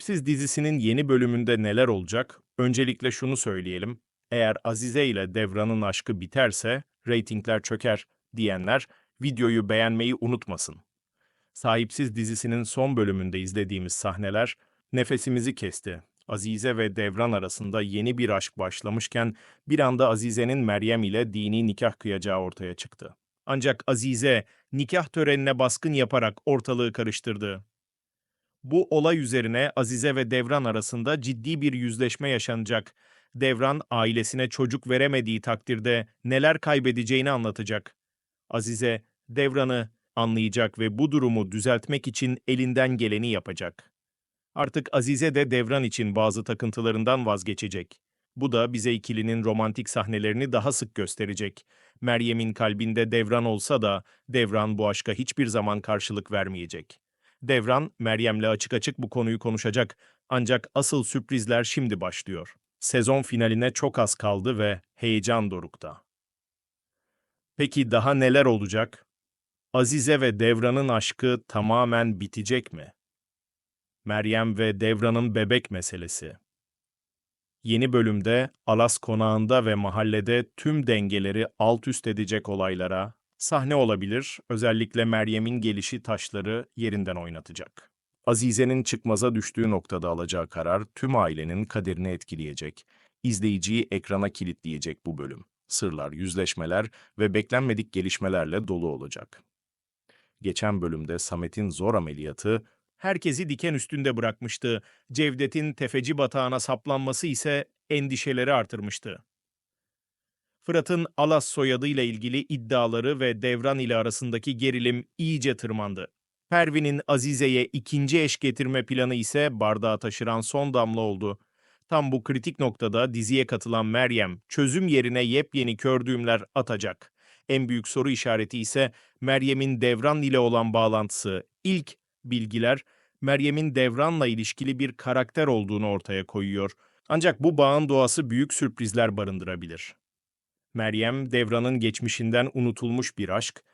Sahipsiz dizisinin yeni bölümünde neler olacak? Öncelikle şunu söyleyelim. Eğer Azize ile Devran'ın aşkı biterse reytingler çöker diyenler videoyu beğenmeyi unutmasın. Sahipsiz dizisinin son bölümünde izlediğimiz sahneler nefesimizi kesti. Azize ve Devran arasında yeni bir aşk başlamışken bir anda Azize'nin Meryem ile dini nikah kıyacağı ortaya çıktı. Ancak Azize nikah törenine baskın yaparak ortalığı karıştırdı. Bu olay üzerine Azize ve Devran arasında ciddi bir yüzleşme yaşanacak. Devran ailesine çocuk veremediği takdirde neler kaybedeceğini anlatacak. Azize Devran'ı anlayacak ve bu durumu düzeltmek için elinden geleni yapacak. Artık Azize de Devran için bazı takıntılarından vazgeçecek. Bu da bize ikilinin romantik sahnelerini daha sık gösterecek. Meryem'in kalbinde Devran olsa da Devran bu aşka hiçbir zaman karşılık vermeyecek. Devran, Meryem'le açık açık bu konuyu konuşacak. Ancak asıl sürprizler şimdi başlıyor. Sezon finaline çok az kaldı ve heyecan dorukta. Peki daha neler olacak? Azize ve Devran'ın aşkı tamamen bitecek mi? Meryem ve Devran'ın bebek meselesi. Yeni bölümde Alas konağında ve mahallede tüm dengeleri alt üst edecek olaylara sahne olabilir, özellikle Meryem'in gelişi taşları yerinden oynatacak. Azize'nin çıkmaza düştüğü noktada alacağı karar tüm ailenin kaderini etkileyecek. İzleyiciyi ekrana kilitleyecek bu bölüm. Sırlar, yüzleşmeler ve beklenmedik gelişmelerle dolu olacak. Geçen bölümde Samet'in zor ameliyatı herkesi diken üstünde bırakmıştı. Cevdet'in tefeci batağına saplanması ise endişeleri artırmıştı. Fırat'ın Alas soyadıyla ilgili iddiaları ve Devran ile arasındaki gerilim iyice tırmandı. Pervin'in Azize'ye ikinci eş getirme planı ise bardağı taşıran son damla oldu. Tam bu kritik noktada diziye katılan Meryem, çözüm yerine yepyeni kör düğümler atacak. En büyük soru işareti ise Meryem'in Devran ile olan bağlantısı. İlk bilgiler, Meryem'in Devran'la ilişkili bir karakter olduğunu ortaya koyuyor. Ancak bu bağın doğası büyük sürprizler barındırabilir. Meryem, Devran'ın geçmişinden unutulmuş bir aşk,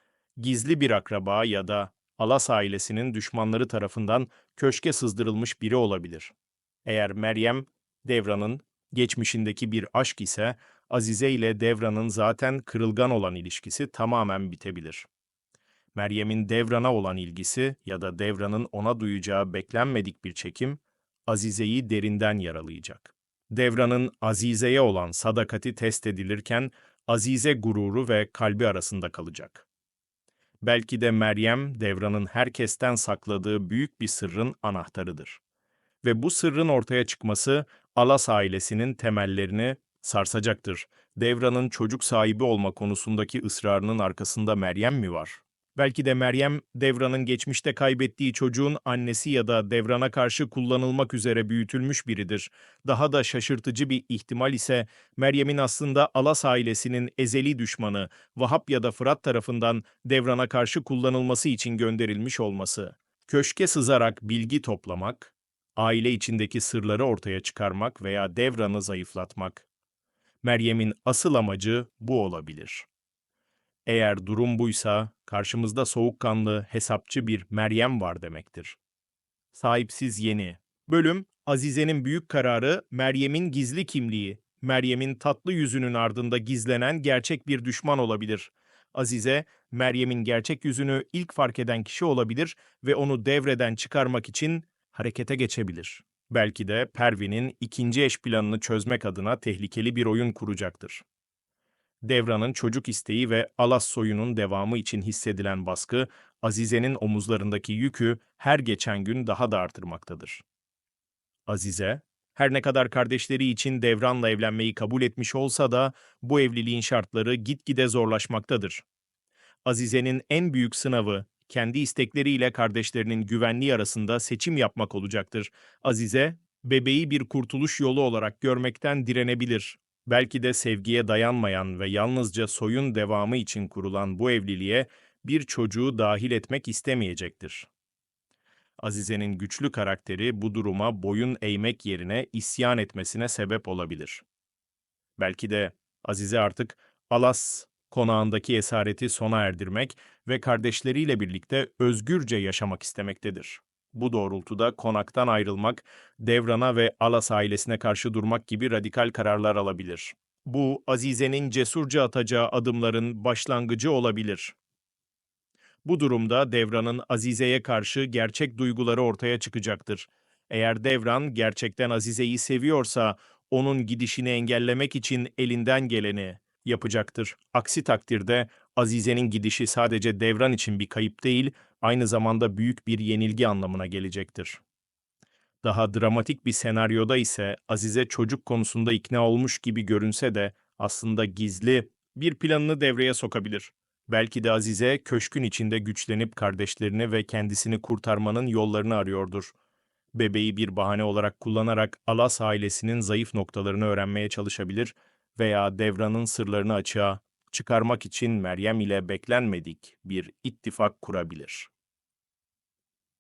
gizli bir akraba ya da Alas ailesinin düşmanları tarafından köşke sızdırılmış biri olabilir. Eğer Meryem, Devran'ın geçmişindeki bir aşk ise Azize ile Devran'ın zaten kırılgan olan ilişkisi tamamen bitebilir. Meryem'in Devran'a olan ilgisi ya da Devran'ın ona duyacağı beklenmedik bir çekim Azize'yi derinden yaralayacak. Devran'ın Azize'ye olan sadakati test edilirken Azize gururu ve kalbi arasında kalacak. Belki de Meryem, Devran'ın herkesten sakladığı büyük bir sırrın anahtarıdır. Ve bu sırrın ortaya çıkması Alas ailesinin temellerini sarsacaktır. Devran'ın çocuk sahibi olma konusundaki ısrarının arkasında Meryem mi var? Belki de Meryem, Devran'ın geçmişte kaybettiği çocuğun annesi ya da Devran'a karşı kullanılmak üzere büyütülmüş biridir. Daha da şaşırtıcı bir ihtimal ise Meryem'in aslında Alas ailesinin ezeli düşmanı Vahap ya da Fırat tarafından Devran'a karşı kullanılması için gönderilmiş olması. Köşke sızarak bilgi toplamak, aile içindeki sırları ortaya çıkarmak veya Devran'ı zayıflatmak. Meryem'in asıl amacı bu olabilir. Eğer durum buysa, karşımızda soğukkanlı, hesapçı bir Meryem var demektir. Sahipsiz yeni. Bölüm, Azize'nin büyük kararı, Meryem'in gizli kimliği. Meryem'in tatlı yüzünün ardında gizlenen gerçek bir düşman olabilir. Azize, Meryem'in gerçek yüzünü ilk fark eden kişi olabilir ve onu devreden çıkarmak için harekete geçebilir. Belki de Pervin'in ikinci eş planını çözmek adına tehlikeli bir oyun kuracaktır. Devran'ın çocuk isteği ve Alas soyunun devamı için hissedilen baskı, Azize'nin omuzlarındaki yükü her geçen gün daha da artırmaktadır. Azize, her ne kadar kardeşleri için Devran'la evlenmeyi kabul etmiş olsa da bu evliliğin şartları gitgide zorlaşmaktadır. Azize'nin en büyük sınavı, kendi istekleriyle kardeşlerinin güvenliği arasında seçim yapmak olacaktır. Azize, bebeği bir kurtuluş yolu olarak görmekten direnebilir. Belki de sevgiye dayanmayan ve yalnızca soyun devamı için kurulan bu evliliğe bir çocuğu dahil etmek istemeyecektir. Azize'nin güçlü karakteri bu duruma boyun eğmek yerine isyan etmesine sebep olabilir. Belki de Azize artık Alas konağındaki esareti sona erdirmek ve kardeşleriyle birlikte özgürce yaşamak istemektedir. Bu doğrultuda konaktan ayrılmak, Devran'a ve Alas ailesine karşı durmak gibi radikal kararlar alabilir. Bu, Azize'nin cesurca atacağı adımların başlangıcı olabilir. Bu durumda Devran'ın Azize'ye karşı gerçek duyguları ortaya çıkacaktır. Eğer Devran gerçekten Azize'yi seviyorsa, onun gidişini engellemek için elinden geleni yapacaktır. Aksi takdirde Azize'nin gidişi sadece Devran için bir kayıp değil, aynı zamanda büyük bir yenilgi anlamına gelecektir. Daha dramatik bir senaryoda ise Azize çocuk konusunda ikna olmuş gibi görünse de aslında gizli bir planını devreye sokabilir. Belki de Azize köşkün içinde güçlenip kardeşlerini ve kendisini kurtarmanın yollarını arıyordur. Bebeği bir bahane olarak kullanarak Alas ailesinin zayıf noktalarını öğrenmeye çalışabilir veya Devran'ın sırlarını açığa çıkarmak için Meryem ile beklenmedik bir ittifak kurabilir.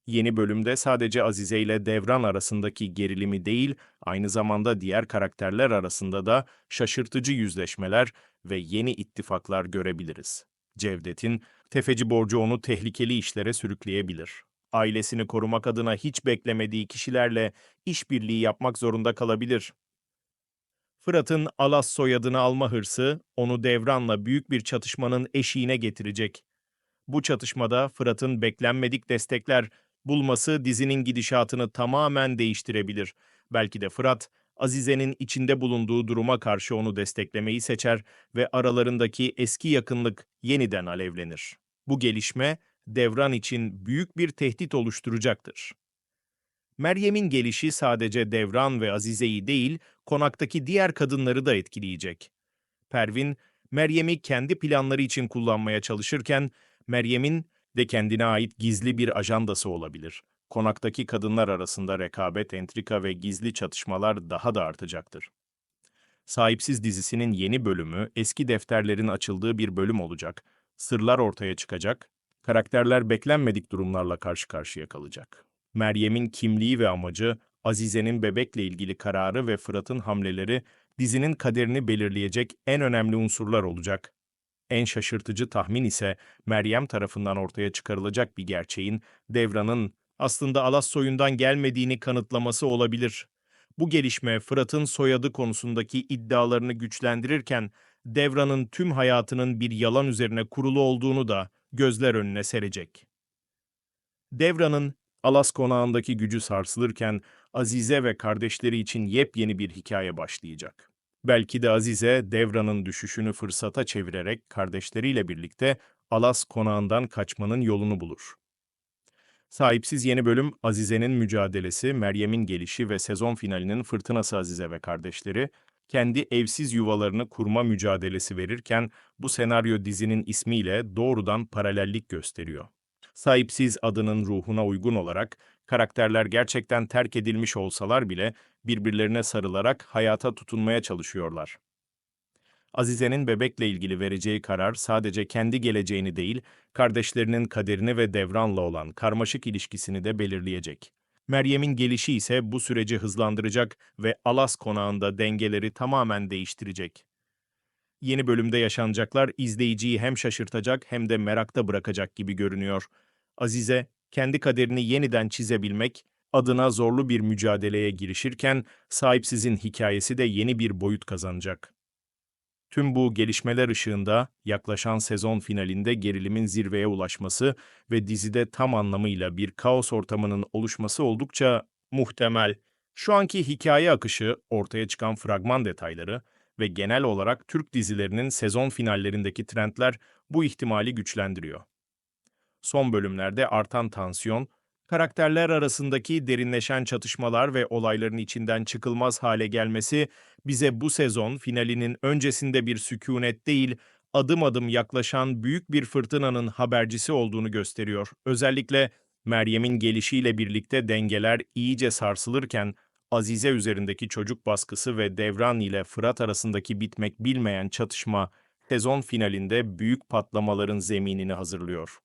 Yeni bölümde sadece Azize ile Devran arasındaki gerilimi değil, aynı zamanda diğer karakterler arasında da şaşırtıcı yüzleşmeler ve yeni ittifaklar görebiliriz. Cevdet'in tefeci borcu onu tehlikeli işlere sürükleyebilir. Ailesini korumak adına hiç beklemediği kişilerle işbirliği yapmak zorunda kalabilir. Fırat'ın Alas soyadını alma hırsı onu Devran'la büyük bir çatışmanın eşiğine getirecek. Bu çatışmada Fırat'ın beklenmedik destekler bulması dizinin gidişatını tamamen değiştirebilir. Belki de Fırat, Azize'nin içinde bulunduğu duruma karşı onu desteklemeyi seçer ve aralarındaki eski yakınlık yeniden alevlenir. Bu gelişme Devran için büyük bir tehdit oluşturacaktır. Meryem'in gelişi sadece Devran ve Azize'yi değil, konaktaki diğer kadınları da etkileyecek. Pervin, Meryem'i kendi planları için kullanmaya çalışırken, Meryem'in de kendine ait gizli bir ajandası olabilir. Konaktaki kadınlar arasında rekabet, entrika ve gizli çatışmalar daha da artacaktır. Sahipsiz dizisinin yeni bölümü eski defterlerin açıldığı bir bölüm olacak. Sırlar ortaya çıkacak, karakterler beklenmedik durumlarla karşı karşıya kalacak. Meryem'in kimliği ve amacı, Azize'nin bebekle ilgili kararı ve Fırat'ın hamleleri dizinin kaderini belirleyecek en önemli unsurlar olacak. En şaşırtıcı tahmin ise Meryem tarafından ortaya çıkarılacak bir gerçeğin Devran'ın aslında Alas soyundan gelmediğini kanıtlaması olabilir. Bu gelişme Fırat'ın soyadı konusundaki iddialarını güçlendirirken Devran'ın tüm hayatının bir yalan üzerine kurulu olduğunu da gözler önüne serecek. Devran'ın Alas konağındaki gücü sarsılırken Azize ve kardeşleri için yepyeni bir hikaye başlayacak. Belki de Azize, Devran'ın düşüşünü fırsata çevirerek kardeşleriyle birlikte Alas konağından kaçmanın yolunu bulur. Sahipsiz yeni bölüm Azize'nin mücadelesi, Meryem'in gelişi ve sezon finalinin fırtınası Azize ve kardeşleri, kendi evsiz yuvalarını kurma mücadelesi verirken bu senaryo dizinin ismiyle doğrudan paralellik gösteriyor. Sahipsiz adının ruhuna uygun olarak karakterler gerçekten terk edilmiş olsalar bile birbirlerine sarılarak hayata tutunmaya çalışıyorlar. Azize'nin bebekle ilgili vereceği karar sadece kendi geleceğini değil, kardeşlerinin kaderini ve devranla olan karmaşık ilişkisini de belirleyecek. Meryem'in gelişi ise bu süreci hızlandıracak ve Alas konağında dengeleri tamamen değiştirecek. Yeni bölümde yaşanacaklar izleyiciyi hem şaşırtacak hem de merakta bırakacak gibi görünüyor. Azize, kendi kaderini yeniden çizebilmek adına zorlu bir mücadeleye girişirken sahipsizin hikayesi de yeni bir boyut kazanacak. Tüm bu gelişmeler ışığında yaklaşan sezon finalinde gerilimin zirveye ulaşması ve dizide tam anlamıyla bir kaos ortamının oluşması oldukça muhtemel. Şu anki hikaye akışı, ortaya çıkan fragman detayları ve genel olarak Türk dizilerinin sezon finallerindeki trendler bu ihtimali güçlendiriyor. Son bölümlerde artan tansiyon, karakterler arasındaki derinleşen çatışmalar ve olayların içinden çıkılmaz hale gelmesi bize bu sezon finalinin öncesinde bir sükunet değil, adım adım yaklaşan büyük bir fırtınanın habercisi olduğunu gösteriyor. Özellikle Meryem'in gelişiyle birlikte dengeler iyice sarsılırken Azize üzerindeki çocuk baskısı ve Devran ile Fırat arasındaki bitmek bilmeyen çatışma sezon finalinde büyük patlamaların zeminini hazırlıyor.